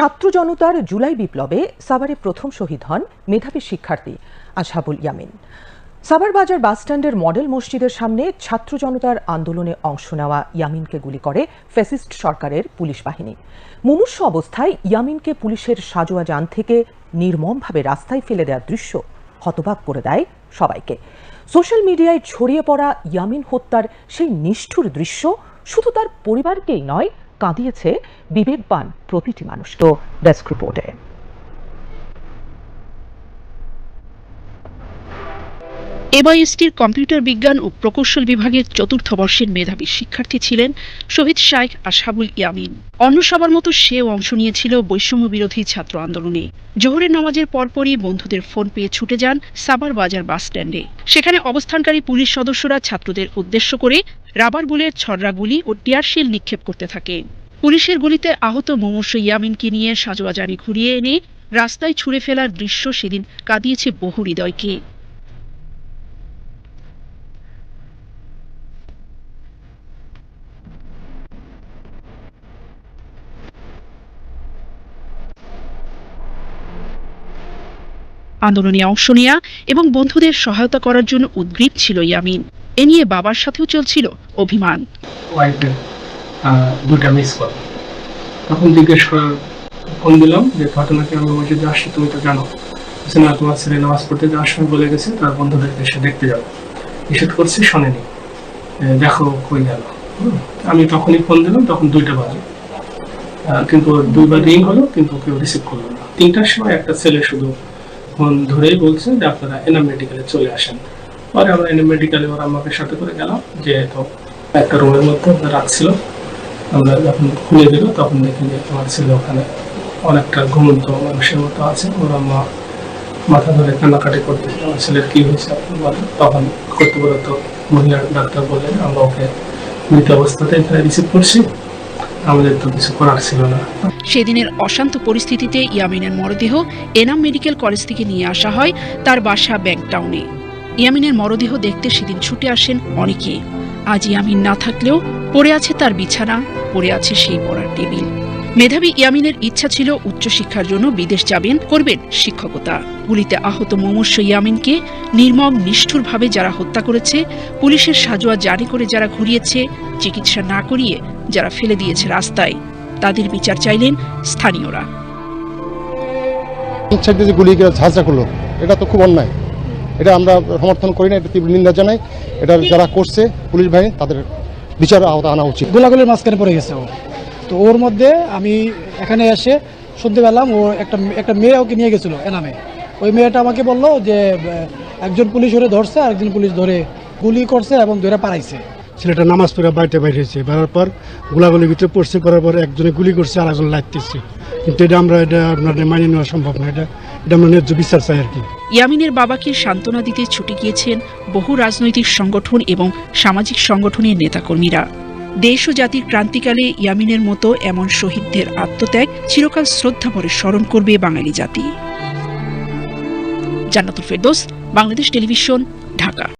ছাত্র জনতার জুলাই বিপ্লবে সাভারে প্রথম শহীদ হন মেধাবী শিক্ষার্থী আশহাবুল ইয়ামিন। সাভার বাজার বাসস্ট্যান্ডের মডেল মসজিদের সামনে ছাত্র জনতার আন্দোলনে অংশ নেওয়া ইয়ামিনকে গুলি করে ফ্যাসিস্ট সরকারের পুলিশ বাহিনী। মুমূর্ষ অবস্থায় ইয়ামিনকে পুলিশের সাজোয়া যান থেকে নির্মমভাবে রাস্তায় ফেলে দেওয়ার দৃশ্য হতবাক করে দেয় সবাইকে। সোশ্যাল মিডিয়ায় ছড়িয়ে পড়া ইয়ামিন হত্যার সেই নিষ্ঠুর দৃশ্য শুধু তার পরিবারকেই নয় কাঁদিয়েছে বিবেকবান প্রতিটি মানুষ। তো ডেস্ক রিপোর্টে এবাইএসটির কম্পিউটার বিজ্ঞান ও প্রকৌশল বিভাগের চতুর্থ বর্ষের মেধাবী শিক্ষার্থী ছিলেন শহীদ শাইখ আশহাবুল ইয়ামিন। অন্য সবার মতো সেও অংশ নিয়েছিল বৈষম্য বিরোধী ছাত্র আন্দোলনে। জোহরের নামাজের পরপরই বন্ধুদের ফোন পেয়ে ছুটে যান সাবার বাজার বাস স্ট্যান্ডে। সেখানে অবস্থানকারী পুলিশ সদস্যরা ছাত্রদের উদ্দেশ্য করে রাবার বুলেট ছড়রা গুলি ও টিয়ারশিল নিক্ষেপ করতে থাকে পুলিশের গুলিতে আহত মুমূর্ষ ইয়ামিনকে নিয়ে সাজোয়া জারি ঘুরিয়ে এনে রাস্তায় ছুঁড়ে ফেলার দৃশ্য সেদিন কাঁদিয়েছে বহু হৃদয়কে। আন্দোলনে অংশ নেয়া এবং বন্ধুদের সহায়তা করার জন্য উদ্গ্রীব ছিল ইয়ামিন। এ নিয়ে বাবার সাথেও চলছিল অভিমান। দুটা মিস কল তখন জিজ্ঞেস ফোন দিলাম যে আসছি? তুমি তো জানো। না, তোমার ছেলে নামাজ পড়তে বলে গেছে, তার দেখতে যাব। নিষেধ শোনেনি। দেখো কই গেল। আমি তখনই ফোন দিলাম, তখন দুইটা বাজে। কিন্তু দুইবার রিং হলো, কিন্তু কেউ রিসিভ করল না। তিনটার সময় একটা ছেলে শুধু ফোন ধরেই বলছে যে আপনারা এনাম মেডিকেলে চলে আসেন। পরে আমরা এনাম মেডিকেলে ওরা আমাকে সাথে করে গেলাম যে তো একটা রুমের মধ্যে রাখছিল আমরা যখন খুলে দিল তখন দেখি যে আমার ছেলে ওখানে অনেকটা ঘুমন্ত মানুষের মতো আছে। ওর মা মাথা ধরে কান্নাকাটি করতে আমার ছেলের কি হয়েছে আপনি বলেন। তখন কর্তব্যরত মহিলা ডাক্তার বললেন আমরা ওকে মৃত অবস্থাতে এখানে রিসিভ করছি। আমাদের তো কিছু করার ছিল না। সেদিনের অশান্ত পরিস্থিতিতে ইয়ামিনের মরদেহ এনাম মেডিকেল কলেজ থেকে নিয়ে আসা হয় তার বাসা ব্যাংকটাউনে। ইয়ামিনের মরদেহ দেখতে সেদিন ছুটে আসেন অনেকে। আজ ইয়ামিন না থাকলেও পড়ে আছে তার বিছানা, পড়ে আছে সেই পড়ার টেবিল। মেধাবী ইয়ামিনের ইচ্ছা ছিল উচ্চশিক্ষার জন্য বিদেশ যাবেন করবেন শিক্ষকতা। গুলিতে আহত মুমূর্ষ ইয়ামিনকে নির্মম নিষ্ঠুরভাবে যারা হত্যা করেছে পুলিশের সাজোয়া জারি করে যারা ঘুরিয়েছে চিকিৎসা না করিয়ে যারা ফেলে দিয়েছে রাস্তায় তাদের বিচার চাইলেন স্থানীয়রা। যে গুলি করল এটা তো খুব অন্যায়। এটা আমরা সমর্থন করি না এটা তীব্র নিন্দা জানাই। এটা যারা করছে পুলিশ বাহিনী তাদের বিচার আওতা আনা উচিত। গোলাগুলির মাঝখানে পড়ে গেছে ও। তো ওর মধ্যে আমি এখানে এসে শুনতে পেলাম ও একটা একটা মেয়ে ওকে নিয়ে গেছিল এনামে। ওই মেয়েটা আমাকে বলল যে একজন পুলিশ ওরে ধরছে আর একজন পুলিশ ধরে গুলি করছে এবং ধরে পাড়াইছে ছেলেটা নামাজ পড়ে বাড়িতে বাইরেছে বেরোর পর গোলাগুলির ভিতরে পড়ছে করার পর একজনে গুলি করছে আর একজন লাগতেছে কিন্তু এটা আমরা এটা আপনার মানিয়ে নেওয়া সম্ভব না এটা এটা আমরা ন্যায্য বিচার চাই আর কি। ইয়ামিনের বাবাকে সান্ত্বনা দিতে ছুটে গিয়েছেন বহু রাজনৈতিক সংগঠন এবং সামাজিক সংগঠনের নেতাকর্মীরা। দেশ ও জাতির ক্রান্তিকালে ইয়ামিনের মতো এমন শহীদদের আত্মত্যাগ চিরকাল শ্রদ্ধা ভরে স্মরণ করবে বাঙালি জাতি। জান্নাতুল ফেরদোস, বাংলাদেশ টেলিভিশন, ঢাকা।